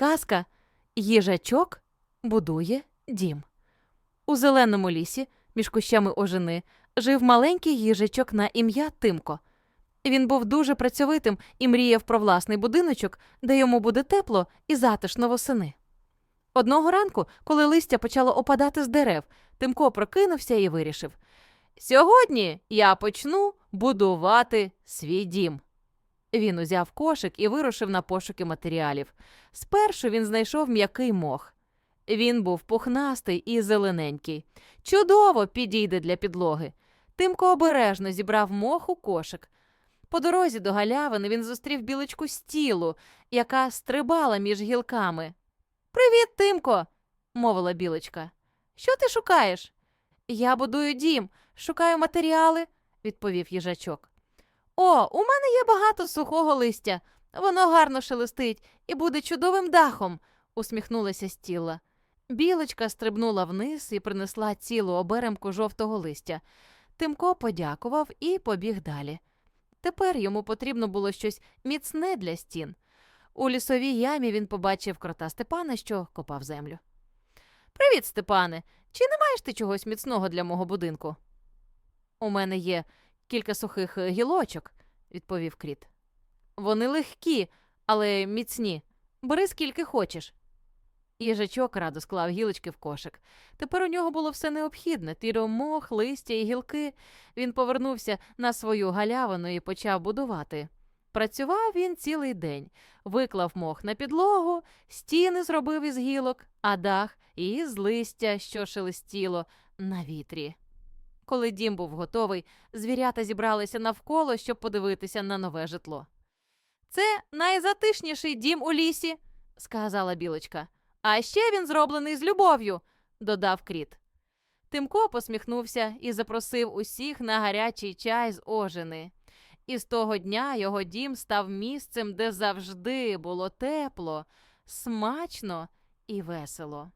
Казка Їжачок будує дім. У зеленому лісі, між кущами ожини, жив маленький їжачок на ім'я Тимко. Він був дуже працьовитим і мріяв про власний будиночок, де йому буде тепло і затишно восени. Одного ранку, коли листя почало опадати з дерев, Тимко прокинувся і вирішив: Сьогодні я почну будувати свій дім. Він узяв кошик і вирушив на пошуки матеріалів. Спершу він знайшов м'який мох. Він був пухнастий і зелененький. Чудово підійде для підлоги. Тимко обережно зібрав мох у кошик. По дорозі до галявини він зустрів білочку стілу, яка стрибала між гілками. Привіт, Тимко, мовила білочка. Що ти шукаєш? Я будую дім, шукаю матеріали, відповів їжачок. О, у мене є багато сухого листя. Воно гарно шелестить і буде чудовим дахом, усміхнулася стіла. Білочка стрибнула вниз і принесла цілу оберемку жовтого листя. Тимко подякував і побіг далі. Тепер йому потрібно було щось міцне для стін. У лісовій ямі він побачив крота Степана, що копав землю. Привіт, Степане. Чи не маєш ти чогось міцного для мого будинку? У мене є кілька сухих е, гілочок, відповів кріт. Вони легкі, але міцні. Бери скільки хочеш. Їжачок радо склав гілочки в кошик. Тепер у нього було все необхідне тіро мох, листя і гілки. Він повернувся на свою галявину і почав будувати. Працював він цілий день, виклав мох на підлогу, стіни зробив із гілок, а дах із листя, що шелестіло на вітрі. Коли дім був готовий, звірята зібралися навколо, щоб подивитися на нове житло. Це найзатишніший дім у лісі, сказала білочка. А ще він зроблений з любов'ю, додав кріт. Тимко посміхнувся і запросив усіх на гарячий чай з ожини. І з того дня його дім став місцем, де завжди було тепло, смачно і весело.